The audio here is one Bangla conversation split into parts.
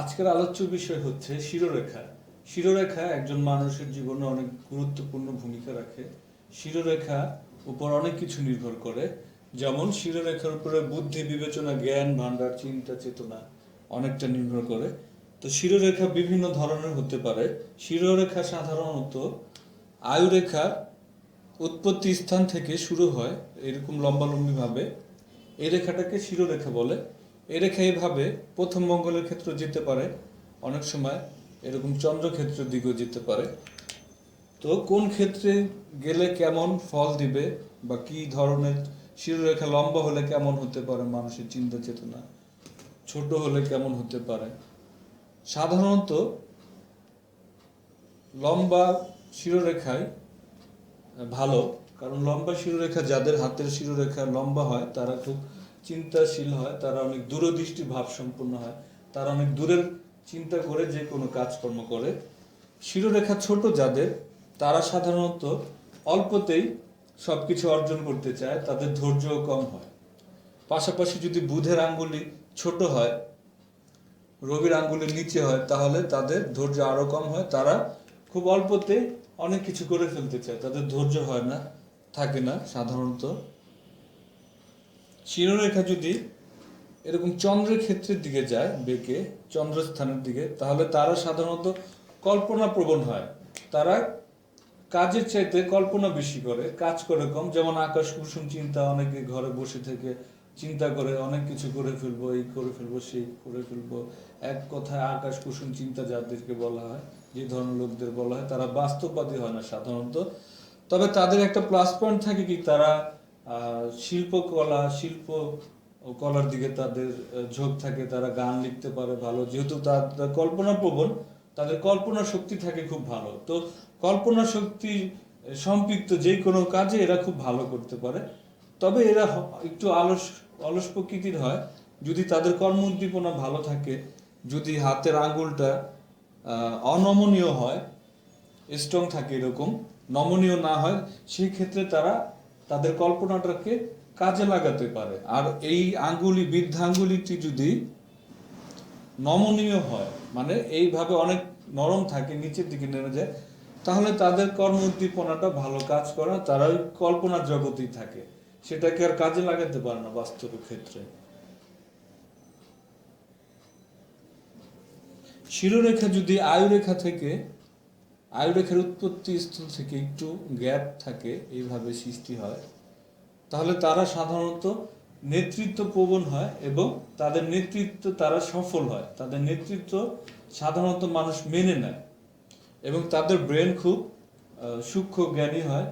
আজকের আলোচ্য বিষয় হচ্ছে শিরোরেখা। শিরোরেখা একজন মানুষের জীবনে অনেক গুরুত্বপূর্ণ ভূমিকা রাখে। শিরোরেখা উপর অনেক কিছু নির্ভর করে। যেমন শিরোরেখার উপরে বুদ্ধি, বিবেচনা, জ্ঞান ভান্ডার চিন্তা, চেতনা অনেকটা নির্ভর করে। তো শিরোরেখা বিভিন্ন ধরনের হতে পারে। শিরোরেখা সাধারণত আয়ুরেখার উৎপত্তি স্থান থেকে শুরু হয়, এরকম লম্বালম্বি ভাবে এই রেখাটাকে শিরোরেখা বলে। এই রেখা এইভাবে প্রথম মঙ্গলের ক্ষেত্রে যেতে পারে, অনেক সময় এরকম চন্দ্রক্ষেত্রের দিকেও যেতে পারে। তো কোন ক্ষেত্রে গেলে কেমন ফল দিবে বা কি ধরনের শিরোরেখা লম্বা হলে কেমন হতে পারে মানুষের চিন্তা চেতনা? ছোট হলে কেমন হতে পারে? সাধারণত লম্বা শিরোরেখায় ভালো, কারণ লম্বা শিরোরেখা যাদের হাতের শিরোরেখা লম্বা হয়, তারা খুব চিন্তাশীল হয়, তারা অনেক দূরদৃষ্টি ভাব সম্পন্ন হয়, তারা অনেক দূরের চিন্তা করে যে কোনো কাজকর্ম করে। শিরোরেখা ছোট যাদের, তারা সাধারণত অল্পতেই সব কিছু অর্জন করতে চায়, তাদের ধৈর্যও কম হয়। পাশাপাশি যদি বুধের আঙ্গুলি ছোট হয়, রবির আঙ্গুলের নিচে হয়, তাহলে তাদের ধৈর্য আরও কম হয়, তারা খুব অল্পতে অনেক কিছু করে ফেলতে চায়। তাদের ধৈর্য হয় না, থাকে না সাধারণত। শিরোরেখা যদি এরকম চন্দ্রের ক্ষেত্রের দিকে যায়, বেঁকে, চন্দ্রস্থানের দিকে, তাহলে তারা সাধারণত কল্পনা প্রবণ হয়। তারা কাজের চাইতে কল্পনা বেশি করে, কাজ করে কম। যেমন আকাশ কুসুম চিন্তা, অনেকে ঘরে বসে থেকে চিন্তা করে, অনেক কিছু করে ফেলব, এই করে ফেলব, সেই করে ফেলব। এক কথায় আকাশ কুসুম চিন্তা যাদেরকে বলা হয়, যে ধরনের লোকদের বলা হয়, তারা বাস্তববাদী হয় না সাধারণত। তবে তাদের একটা প্লাস পয়েন্ট থাকে কি, তারা শিল্পকলা শিল্প কলার দিকে তাদের ঝোঁক থাকে, তারা গান লিখতে পারে ভালো। যেহেতু তাদের কল্পনা প্রবণ তাদের কল্পনা শক্তি থাকে খুব ভালো। তো কল্পনা শক্তি সম্পৃক্ত যে কোনো কাজে এরা খুব ভালো করতে পারে। তবে এরা একটু আলস, অলস প্রকৃতির হয়। যদি তাদের কর্ম উদ্দীপনা ভালো থাকে, যদি হাতের আঙুলটা অনমনীয় হয় স্ট্রং থাকে এরকম, নমনীয় না হয় সেই ক্ষেত্রে তারা তাদের কল্পনাটাকে কাজে লাগাতে পারে। আর এই আঙ্গুলি বৃদ্ধাঙ্গুলিটি যদি নমনীয় হয় মানে এইভাবে অনেক নরম থাকে, নিচের দিকে নেমে যায়, তাহলে তাদের কর্ম উদ্দীপনাটা ভালো কাজ করে, তারা ওই কল্পনার জগতেই থাকে। সেটাকে আর কাজে লাগাতে পারে না বাস্তব ক্ষেত্রে। শিরোরেখা যদি আয়ুরেখা থেকে আয়ুরেখার উৎপত্তি স্থল থেকে একটু গ্যাপ থাকে, এইভাবে সৃষ্টি হয়। তাহলে তারা সাধারণত নেতৃত্ব প্রবণ হয় এবং তাদের নেতৃত্ব তারা সফল হয়। তাদের নেতৃত্ব সাধারণত মানুষ মেনে নেয় এবং তাদের ব্রেন খুব সূক্ষ্ম জ্ঞানী হয়,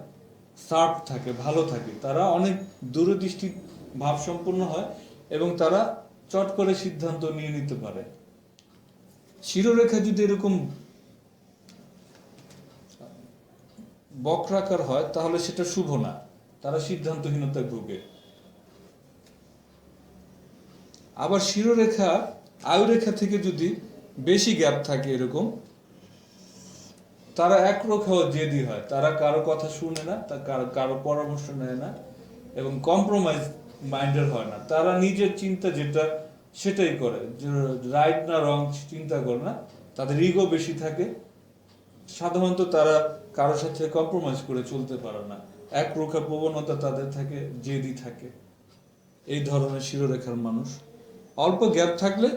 শার্প থাকে, ভালো থাকে। তারা অনেক দূরদৃষ্টি ভাব সম্পন্ন হয় এবং তারা চট করে সিদ্ধান্ত নিয়ে নিতে পারে। শিরোরেখা যদি এরকম বক্রাকার হয়, তাহলে সেটা শুভ না। তারা সিদ্ধান্তহীনতায় ভুগে। আবার শিরোরেখা, আয়ুরেখা থেকে যদি বেশি গ্যাপ থাকে এরকম, তারা একরোখা জেদি হয়। তারা কারও কথা শুনে না, তা কারও কারও পরামর্শ নেয় না, এবং কম্প্রোমাইজ মাইন্ডের হয় না। তারা নিজের চিন্তা যেটা, সেটাই করে। রাইট না রং চিন্তা করে না। তাদের ইগো বেশি থাকে। সাধারণত তারা কারোর সাথে কম্প্রোমাইজ করে চলতে পারে না। এক রোখা প্রবণতা তাদের থাকে, জেদি থাকে। এই ধরনের শিরোরেখার মানুষ। অল্প গ্যাপ থাকলে,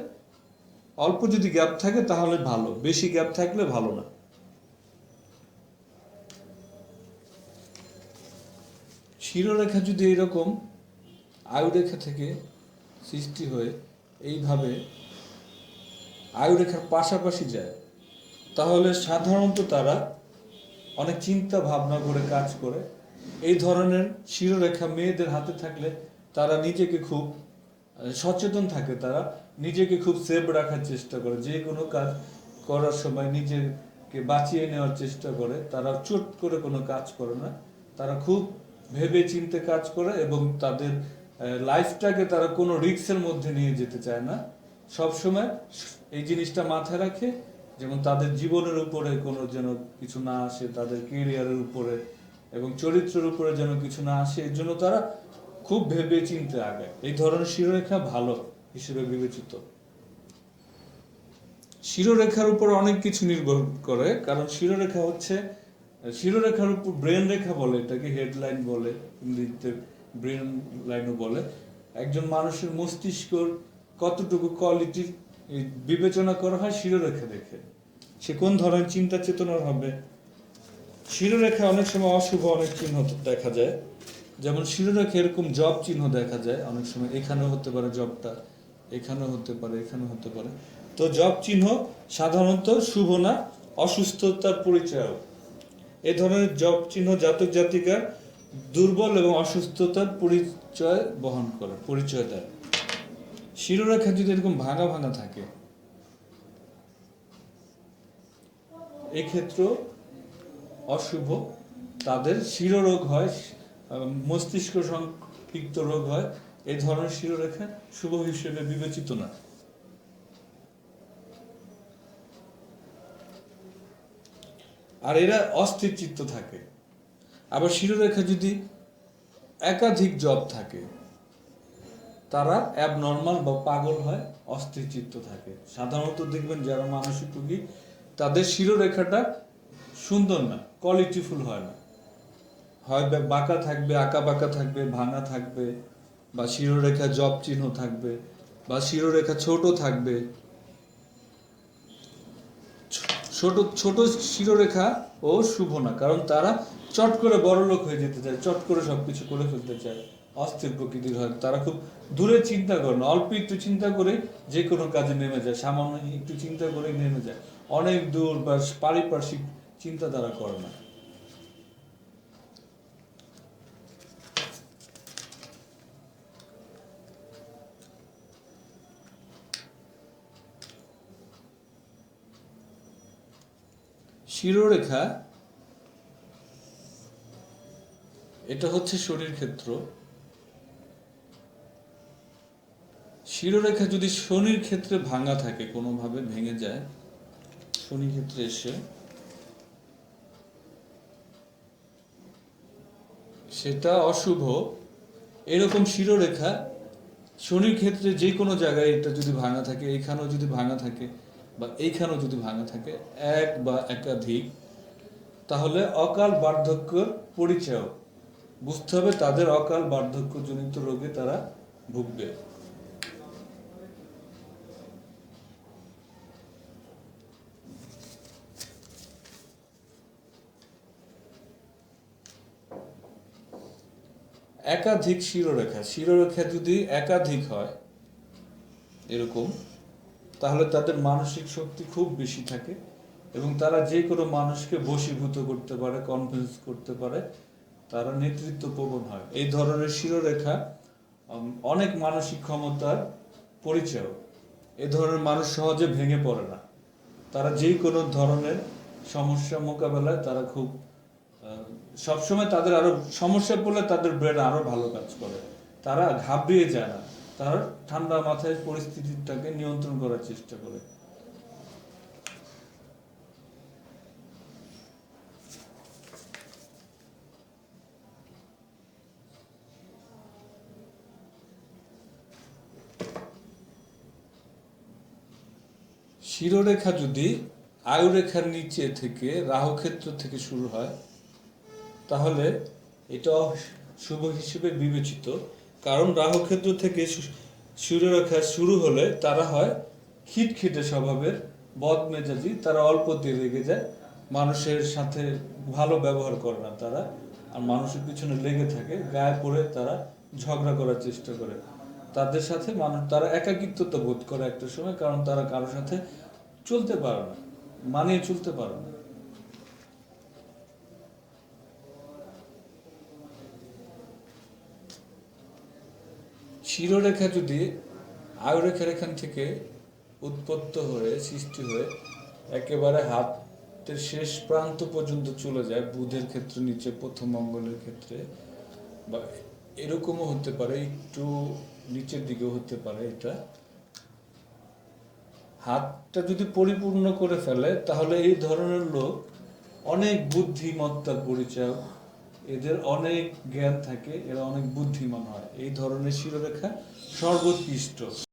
অল্প যদি গ্যাপ থাকে তাহলে ভালো, বেশি গ্যাপ থাকলে ভালো না। শিরোরেখা যদি এরকম আয়ুরেখা থেকে সৃষ্টি হয়ে এইভাবে আয়ুরেখার পাশাপাশি যায়, তাহলে সাধারণত তারা অনেক চিন্তা ভাবনা করে কাজ করে। এই ধরনের শিরোরেখা মেয়েদের হাতে থাকলে তারা নিজেকে খুব সচেতন থাকে তারা। নিজেকে খুব সেভ রাখার চেষ্টা করে। যে কোনো কাজ করার সময় নিজেকে বাঁচিয়ে নেওয়ার চেষ্টা করে। তারা চট করে কোনো কাজ করে না। তারা খুব ভেবে চিন্তে কাজ করে এবং তাদের লাইফটাকে তারা কোনো রিস্কের মধ্যে নিয়ে যেতে চায় না। সব সময় এই জিনিসটা মাথায় রাখে। যেমন তাদের জীবনের উপরে কোনো যেন কিছু না আসে, তাদের কেরিয়ারের উপরে এবং চরিত্রের উপরে যেন কিছু না আসে, এর জন্য তারা খুব ভেবে চিনতে আগে। এই ধরনের শিরোরেখা ভালো হিসেবে বিবেচিত। শিরোরেখার উপর অনেক কিছু নির্ভর করে, কারণ শিরোরেখা হচ্ছে, শিরোরেখার উপর ব্রেন রেখা বলে, এটাকে হেডলাইন বলে, ইংরেজিতে ব্রেন লাইনও বলে, একজন মানুষের মস্তিষ্কর কতটুকু কোয়ালিটি বিবেচনা করা হয় শিরোরেখা দেখে। সে কোন ধরনের চিন্তা চেতনার হবে? শিরোরেখা অনেক সময় অশুভ অনেক চিহ্ন দেখা যায়। যেমন শিরোরেখা এরকম জব চিহ্ন দেখা যায় অনেক সময়। এখানেও হতে পারে জবটা, এখানেও হতে পারে, এখানেও হতে পারে। তো জব চিহ্ন সাধারণত শুভ না, অসুস্থতার পরিচয় এ ধরনের জব চিহ্ন জাতক জাতিকার দুর্বল এবং অসুস্থতার পরিচয় বহন করে, পরিচয় দেয়। শিরোরেখা যদি এরকম ভাঙা ভাঙা থাকে। এক্ষেত্রে অশুভ। তাদের শিরোরোগ হয় মস্তিষ্ক সংক্ষিপ্ত রোগ হয়। এই ধরনের শিরোরেখা শুভ হিসেবে বিবেচিত না। আর এরা অস্থির চিত্ত থাকে। আবার শিরোরেখা যদি একাধিক জব থাকে তারা অ্যাবনর্মাল বা পাগল হয়, অস্থির চিত্ত থাকে। সাধারণত দেখবেন যারা মানসিক রোগী, তাদের শিরোরেখাটা সুন্দর না কোয়ালিটিফুল হয় না। হয় বাঁকা থাকবে, আঁকা বাঁকা থাকবে, ভাঙা থাকবে, বা শিরোরেখা জব চিহ্ন থাকবে, বা শিরোরেখা ছোট থাকবে। ছোট ছোট শিরোরেখা ও শুভ না, কারণ তারা চট করে বড় লোক হয়ে যেতে চায়, চট করে সবকিছু করে ফেলতে চায়। অস্থির প্রকৃতির হয়। তারা খুব দূরে চিন্তা করে না, অল্প একটু চিন্তা করে যে কোনো কাজে নেমে যায়, সামান্য একটু চিন্তা করে নেমে যায়। অনেক দূর বা পারিপার্শ্বিক চিন্তা তারা করে না। শিরোরেখা, এটা হচ্ছে শরীর ক্ষেত্র। শিরোরেখা যদি শনির ক্ষেত্রে ভাঙা থাকে, কোনোভাবে ভেঙে যায় শনি ক্ষেত্রে এসে সেটা অশুভ। এরকম শিরোরেখা শনির ক্ষেত্রে যে কোনো জায়গায় এটা যদি ভাঙা থাকে, এইখানেও যদি ভাঙা থাকে বা এইখানেও যদি ভাঙা থাকে, এক বা একাধিক, তাহলে অকাল বার্ধক্যের পরিচয়। বুঝতে হবে তাদের অকাল বার্ধক্যজনিত রোগে তারা ভুগবে। একাধিক শিরোরেখা শিরোরেখা যদি একাধিক হয় এরকম, তাহলে তাদের মানসিক শক্তি খুব বেশি থাকে এবং তারা যে কোনো মানুষকে বশীভূত করতে পারে কনভিন্স করতে পারে, তারা নেতৃত্ব প্রবণ হয়। এই ধরনের শিরোরেখা অনেক মানসিক ক্ষমতার পরিচয়। এ ধরনের মানুষ সহজে ভেঙে পড়ে না। তারা যে কোনো ধরনের সমস্যা মোকাবেলায় তারা খুব সবসময় তাদের আরও সমস্যা পড়লে তাদের ব্রেন আরও ভালো কাজ করে। তারা ঘাবড়িয়ে যায় না। তারা ঠান্ডা মাথায় পরিস্থিতিটাকে নিয়ন্ত্রণ করার চেষ্টা করে। শিরোরেখা যদি আয়ুরেখার নিচে থেকে রাহুক্ষেত্র থেকে শুরু হয় তাহলে এটা শুভ হিসেবে বিবেচিত। কারণ রাহুক্ষেত্র থেকে সু- শিরোরেখা শুরু হলে তারা হয় খিটখিটে স্বভাবের বদ মেজাজি তারা অল্পতে রেগে যায়, মানুষের সাথে ভালো ব্যবহার করে না তারা, আর মানুষের পিছনে লেগে থাকে, গায়ে পড়ে তারা ঝগড়া করার চেষ্টা করে। তাদের সাথে মানুষ, তারা একাকিত্বতা বোধ করে একটা সময়, কারণ তারা কারোর সাথে চলতে পারে না, মানিয়ে চলতে পারে না। শিরোরেখা যদি আয়ুরেখার এখান থেকে উৎপত্ত হয়ে, সৃষ্টি হয়ে একেবারে হাতের শেষ প্রান্ত পর্যন্ত চলে যায়, বুধের ক্ষেত্রে, নিচে প্রথম মঙ্গলের ক্ষেত্রে, বা এরকমও হতে পারে, একটু নিচের দিকেও হতে পারে এটা। হাতটা যদি পরিপূর্ণ করে ফেলে, তাহলে এই ধরনের লোক অনেক বুদ্ধিমত্তার পরিচয় এদের অনেক জ্ঞান থাকে এরা অনেক বুদ্ধিমান হয়। এই ধরনের শিরোরেখা সর্বোৎকৃষ্ট।